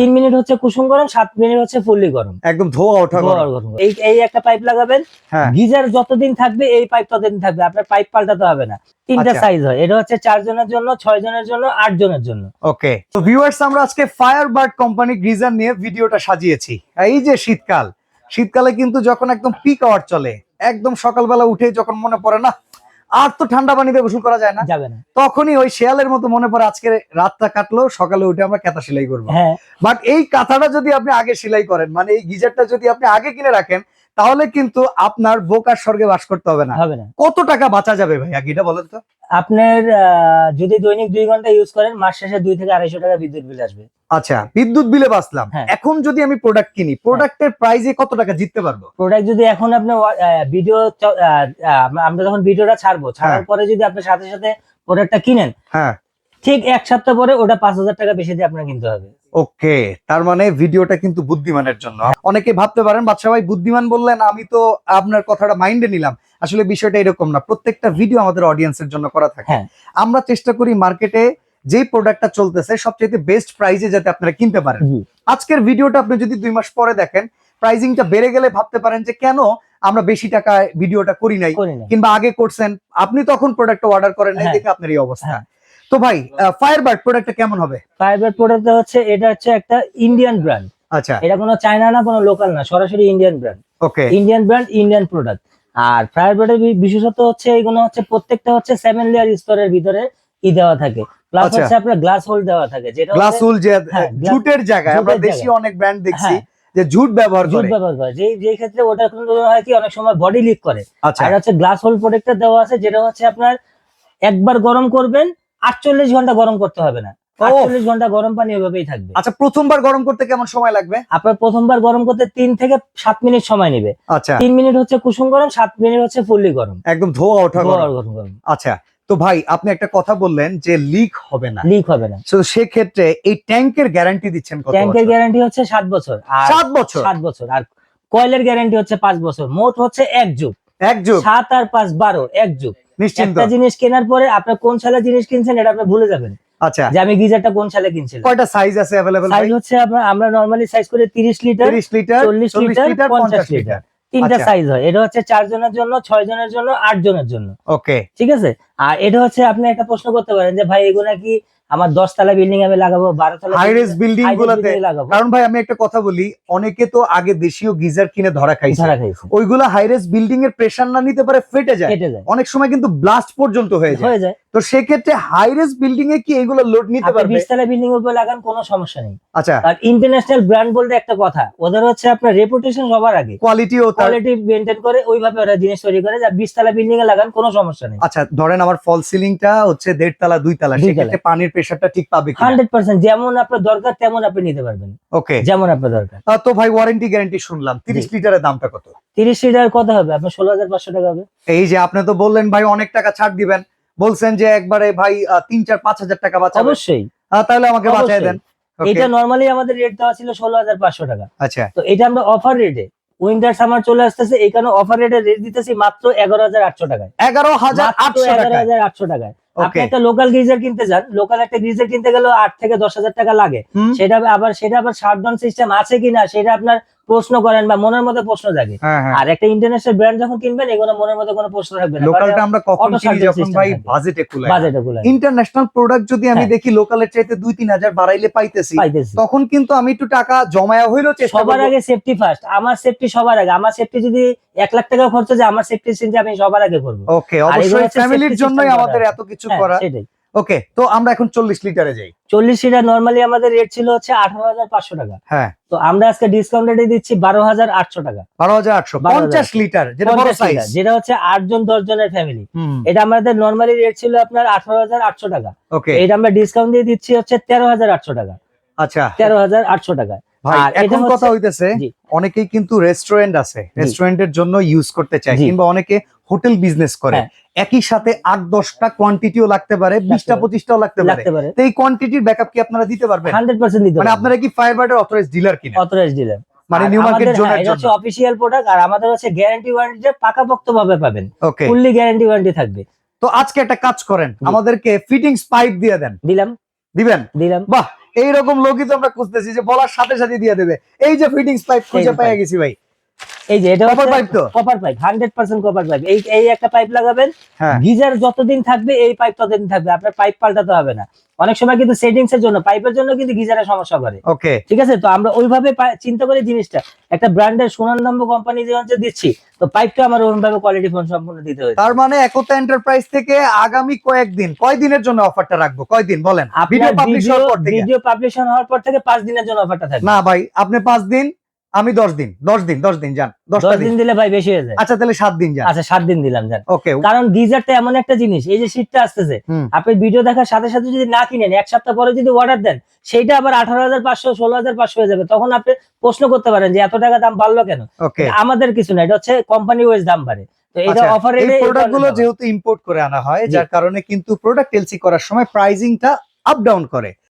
তিন মিনিট হচ্ছে কুসুম গরম সাত মিনিট হচ্ছে ফুললি গরম। একদম ধোয়া ওঠা গরম। এই এই একটা পাইপ লাগাবেন হ্যাঁ। গিজার যতদিন থাকবে এই পাইপ ততদিন থাকবে। আপনার পাইপ পাল্টাতে হবে না। তিনটা আচ্ছা। সাইজ হয়। এটা হচ্ছে চার জনের জন্য ছয় জনের জন্য আট জনের জন্য। ওকে তো ভিউয়ার্স আমরা আজকে ফায়ার বার্ড কোম্পানি গ্রিজার নিয়ে ভিডিওটা সাজিয়েছি। এই যে শীতকাল শীতকালে কিন্তু যখন একদম পিক আওয়ার চলে একদম সকালবেলা উঠে যখন মনে পড়ে না আর তো ঠান্ডা পানিতে গোসল করা যায় না। যাবে না। তখনই ওই শেয়ালের মতো মনে পড়ে আজকে রাতটা কাটলো সকালে উঠে আমরা কাঁথা সেলাই করব। হ্যাঁ। বাট এই কাঁথাটা যদি আপনি আগে সেলাই করেন মানে এই গিজারটা যদি আপনি আগে কিনে রাখেন তাহলে কিন্তু আপনার বোকার স্বর্গে বাস করতে হবে না। হবে না। কত টাকা বাঁচা যাবে ভাই আগেটা বলেন তো। আপনার আহ, যদি দৈনিক দুই ঘণ্টা ইউজ করেন মাস শেষে দুই থেকে আড়াইশো টাকা বিদ্যুৎ বিল আসবে। আচ্ছা বিদ্যুৎ বিলে বাঁচলাম। হ্যাঁ। এখন যদি আমি প্রোডাক্ট কিনি প্রোডাক্টের প্রাইসে কত টাকা জিততে পারব? প্রোডাক্ট যদি এখন আপনি ভিডিও আমরা যখন ভিডিওটা ছাড়বো ছাড়ার হ্যাঁ। পরে যদি আপনি সাথে সাথে প্রোডাক্টটা কিনেন হ্যাঁ। ঠিক এক সপ্তাহ পরে ওটা পাঁচ হাজার টাকা বেশি দিয়ে আপনার কিনতে হবে। ওকে তার মানে ভিডিওটা কিন্তু বুদ্ধিমানের জন্য। অনেকে ভাবতে পারেন বাদশা ভাই বুদ্ধিমান বললেন আমি তো আপনার কথাটা মাইন্ডে নিলাম। আসলে বিষয়টা এরকম না প্রত্যেকটা ভিডিও আমাদের অডিয়েন্সের জন্য করা থাকে। হ্যাঁ। আমরা চেষ্টা করি মার্কেটে যেই প্রোডাক্টটা চলতেছে সবচেয়ে বেস্ট প্রাইসে যাতে আপনারা কিনতে পারেন। আজকের ভিডিওটা আপনি যদি দুই মাস পরে দেখেন প্রাইসিংটা বেড়ে গেলে ভাবতে পারেন যে কেন আমরা বেশি টাকায় ভিডিওটা করি নাই কিংবা আগে করছেন আপনি তখন প্রোডাক্ট অর্ডার করেন নাই হ্যাঁ। দেখে আপনার এই অবস্থা। হ্যাঁ। তো ভাই ফায়ার বার্ড প্রোডাক্টটা কেমন হবে? ফাইবার প্রোডাক্ট হচ্ছে এটা হচ্ছে একটা ইন্ডিয়ান ব্র্যান্ড আচ্ছা। এটা কোনো চায়না না কোনো লোকাল না সরাসরি Indian brand okay Indian brand Indian product আর ফায়ারবার্ডের বিশেষত হচ্ছে এগুলো হচ্ছে প্রত্যেকটা হচ্ছে সেভেন লেয়ার স্তরের ভিতরে ই দেওয়া থাকে। প্লাস আচ্ছা। হচ্ছে আপনার গ্লাস হোল দেওয়া থাকে যেটা গ্লাস উল যে হ্যাঁ, জুটের জায়গায় আমরা দেশি অনেক ব্র্যান্ড দেখছি। যে জুট ব্যবহার জুট ব্যবহার করে। যে যে ক্ষেত্রে ওটা হয় কি অনেক সময় বডি লিক করে। আচ্ছা। আর হচ্ছে গ্লাস হোল প্রোটেক্টর দেওয়া আছে যেটা হচ্ছে আপনার একবার গরম করবেন আটচল্লিশ ঘণ্টা গরম করতে হবে না। আটচল্লিশ ঘণ্টা গরম পানি ওইভাবেই থাকবে। আচ্ছা প্রথমবার গরম করতে কেমন সময় লাগবে? আপনার প্রথমবার গরম করতে তিন থেকে সাত মিনিট সময় নেবে। আচ্ছা। তিন মিনিট হচ্ছে কুসুম গরম সাত মিনিট হচ্ছে ফুললি গরম। একদম ধোয়া ওঠা গরম। আচ্ছা। তো ভাই আপনি একটা কথা বললেন যে লিক হবে না। লিক হবে না। তো সেক্ষেত্রে এই ট্যাঙ্কের গ্যারান্টি দিচ্ছেন কত ট্যাঙ্কের গ্যারান্টি হচ্ছে সাত বছর। আর সাত বছর? সাত বছর। আর কয়েলের গ্যারান্টি হচ্ছে পাঁচ বছর। মোট হচ্ছে এক যুগ। এক যুগ? সাত আর পাঁচ বারো এক যুগ। একটা জিনিস কেনার পরে আপনার কোন সালে জিনিস কিনছেন এটা আপনি ভুলে যাবেন। আচ্ছা। যে আমি গিজারটা কোন সালে কিনছিলাম। কয়টা সাইজ আছে অ্যাভেলেবল সাইজ হচ্ছে আপনার আমরা নরমালি সাইজ করে তিরিশ লিটার 30 লিটার চল্লিশ 40 লিটার লিটার পঞ্চাশ 50 লিটার। তিনটা আচ্ছা। সাইজ হয়। এটা হচ্ছে চার জনের জন্য ছয় জনের জন্য আট জনের জন্য। ওকে ঠিক আছে? আর এটা হচ্ছে আপনি একটা প্রশ্ন করতে পারেন যে ভাই এগুলা কি আমার দশ তলা বিল্ডিং আমি লাগাবো বারো তলা হাই রেস বিল্ডিং গুলাতে লাগাবো? কারণ ভাই আমি একটা কথা বলি অনেকে তো আগে দেশীয় গিজার কিনে ধরা খাইছে। ধরা খাইছে। ওইগুলা হাইরেস বিল্ডিং এর প্রেসার না নিতে পারে ফেটে যায়। কেটে যায়। অনেক সময় কিন্তু ব্লাস্ট পর্যন্ত হয়ে যায়। হয়ে যায়। তো সেক্ষেত্রে হাইরেস বিল্ডিং এ কি এগুলো লোড নিতে পারবে? বিশতলা বিল্ডিং উপরে লাগান কোনো সমস্যা নেই। আচ্ছা। আর ইন্টারন্যাশনাল ব্র্যান্ড বলতে একটা কথা ওদের হচ্ছে আপনার রেপুটেশন সবার আগে। কোয়ালিটিও তার কোয়ালিটি মেনটেন করে ওইভাবে ওরা জিনিস তৈরি করে যা বিশতলা বিল্ডিং এ লাগান কোনো সমস্যা নেই। আচ্ছা ধরেন আমার ফল সিলিংটা হচ্ছে দেড় তলা দুই তলা সেক্ষেত্রে পানির প্রেসারটা ঠিক পাবে কিনা? হান্ড্রেড পার্সেন্ট যেমন আপনার দরকার তেমন আপনি নিতে পারবেন। ওকে যেমন আপনার দরকার। তো ভাই ওয়ারেন্টি গ্যারান্টি শুনলাম। তিরিশ লিটারের দামটা কত? তিরিশ লিটার কত হবে? আপনার ষোলো হাজার পাঁচশো টাকা হবে। এই যে আপনি তো বললেন ভাই অনেক টাকা ছাড় দিবেন। বলছেন যে একবারে ভাই তিন চার পাঁচ হাজার টাকা বাঁচাবে। অবশ্যই। তাহলে আমাকে অবশ্যই। দেন। এটা নর্মালি আমাদের রেট দেওয়া ছিল ষোলো হাজার পাঁচশো টাকা। আচ্ছা। তো এটা আমরা অফার রেটে উইন্টার সামার চলে আসতেছে এই কারণে অফার রেটে রেট দিতেছি মাত্র এগারো হাজার আটশো টাকায়। এগারো হাজার আটশো এগারো হাজার আটশো টাকায়। আপনি একটা লোকাল গিজার কিনতে যান লোকাল একটা গিজার কিনতে গেলেও আট থেকে দশ হাজার টাকা লাগে। সেটা আবার সেটা আবার শাটডাউন সিস্টেম আছে কিনা সেটা আপনার প্রশ্ন করেন বা মনের মধ্যে প্রশ্ন জাগে। হ্যাঁ হ্যাঁ। আর একটা ইন্টারন্যাশনাল ব্র্যান্ড যখন কিনবেন এগুলো মনের মধ্যে কোনো প্রশ্ন থাকবে না। লোকালটা আমরা কখন কিনি যখন ভাই বাজেটে কুলায় বাজেটে গুলো ইন্টারন্যাশনাল প্রোডাক্ট যদি আমি হ্যাঁ। দেখি লোকালের চাইতে দুই তিন হাজার বাড়াইলে পাইতেছি তখন কিন্তু আমি একটু টাকা জমায়া হইল চেষ্টা সবার আগে সেফটি ফার্স্ট আমার সেফটি সবার আগে। আমার সেফটি যদি এক লাখ টাকা খরচ যায় আমার সেফটি চিন্তা আমি সবার আগে করব। ওকে অবশ্যই ফ্যামিলির জন্যই আমাদের এত কিছু করা সেটাই। ওকে তো আমরা এখন চল্লিশ লিটারে যাই। চল্লিশ লিটার নর্মালি আমাদের রেট ছিল হচ্ছে আঠারো হাজার পাঁচশো টাকা। হ্যাঁ। তো আমরা আজকে ডিসকাউন্ট রেটে দিচ্ছি বারো হাজার আটশো টাকা। বারো হাজার আটশো 12,800 পঞ্চাশ লিটার যেটা বড় সাইজ যেটা হচ্ছে আট জন দশ জনের ফ্যামিলি এটা আমাদের নর্মালি রেট ছিল আপনার আঠারো হাজার আটশো টাকা। ওকে এটা আমরা ডিসকাউন্ট দিয়ে দিচ্ছি হচ্ছে তেরো হাজার আটশো টাকা। আচ্ছা। তেরো হাজার আটশো টাকা আর এখন কথা হইতেছে অনেকেই কিন্তু রেস্টুরেন্ট আছে রেস্টুরেন্টের জন্য ইউজ করতে চায় কিংবা অনেকে হোটেল বিজনেস করে। হ্যাঁ। একই সাথে আট দশটা কোয়ান্টিটিও লাগতে পারে বিশটা। পঁচিশটাও লাগতে পারে। লাগতে পারে। তো এই কোয়ান্টিটির ব্যাকআপ কি আপনারা দিতে পারবেন? হান্ড্রেড পার্সেন্ট দিতে মানে আপনারা কি ফায়ার অথরাইজ ডিলার কিনা? অথরাইজ দিলেন মানে নিউ মার্কেট হ্যাঁ, জোনের জন্য। অফিসিয়াল প্রোডাক্ট আর আমাদের হচ্ছে গ্যারান্টি ওয়ারেন্টি পাবেন। ওকে ফুললি গ্যারান্টি ওয়ারেন্টি থাকবে। তো আজকে একটা কাজ করেন আমাদেরকে ফিটিংস পাইপ দিয়ে দেন। দিলাম। দিবেন? দিলাম। বাহ! এইরকম লোকই তো আমরা খুঁজতেছি যে বলার সাথে সাথে দিয়ে দেবে। এই যে ফিটিংস পাইপ খুঁজে পাই পেয়ে গেছি ভাই। এই যে এটা Copper pipe তো? Copper pipe hundred percent copper pipe এই এই একটা পাইপ লাগাবেন হ্যাঁ। গিজার যতদিন থাকবে এই পাইপ ততদিন থাকবে। আপনার পাইপ পাল্টাতে হবে না। অনেক সময় কিন্তু সেটিংস এর জন্য পাইপের জন্য কিন্তু গিজারের সমস্যা করে। ওকে ঠিক আছে? তো আমরা ওইভাবে চিন্তা করে জিনিসটা। একটা ব্র্যান্ডের সুনামধন্য কোম্পানি যে দিচ্ছি তো পাইপটা আমার ওরকম কোয়ালিটি ফোন সম্পূর্ণ দিতে হয়েছে। তার মানে একতা এন্টারপ্রাইজ থেকে আগামী কয়েকদিন কয় দিনের জন্য অফারটা রাখব? কয়দিন? বলেন। ভিডিও পাবলিশ হওয়ার পর থেকে। ভিডিও পাবলিশন হওয়ার পর থেকে পাঁচ দিনের জন্য অফারটা থাকবে। না ভাই আপনি পাঁচ দিন আমি দশ দিন দশ দিন দশ দিন যান দশ দিন দিলে ভাই বেশি হয়ে যায়। আচ্ছা তাহলে সাত দিন যান। আচ্ছা সাত দিন দিলাম যান। ওকে কারণ গিজারটা এমন একটা জিনিস এই যে শীতটা আসতেছে আপনি ভিডিও দেখার সাথে সাথে যদি না কিনেন এক সপ্তাহ পরে যদি অর্ডার দেন সেইটা আবার আঠারো হাজার পাঁচশো ষোলো হাজার পাঁচশো হয়ে যাবে। তখন আপনি প্রশ্ন করতে পারেন যে এত টাকা দাম বাড়লো কেন? ওকে আমাদের কিছু না এটা হচ্ছে কোম্পানি ওয়াইজ দাম বাড়ে। আচ্ছা, যেহেতু ইম্পোর্ট করে আনা হয় যার কারণে কিন্তু প্রোডাক্ট এলসি করার সময় প্রাইজিংটা আপ ডাউন করে।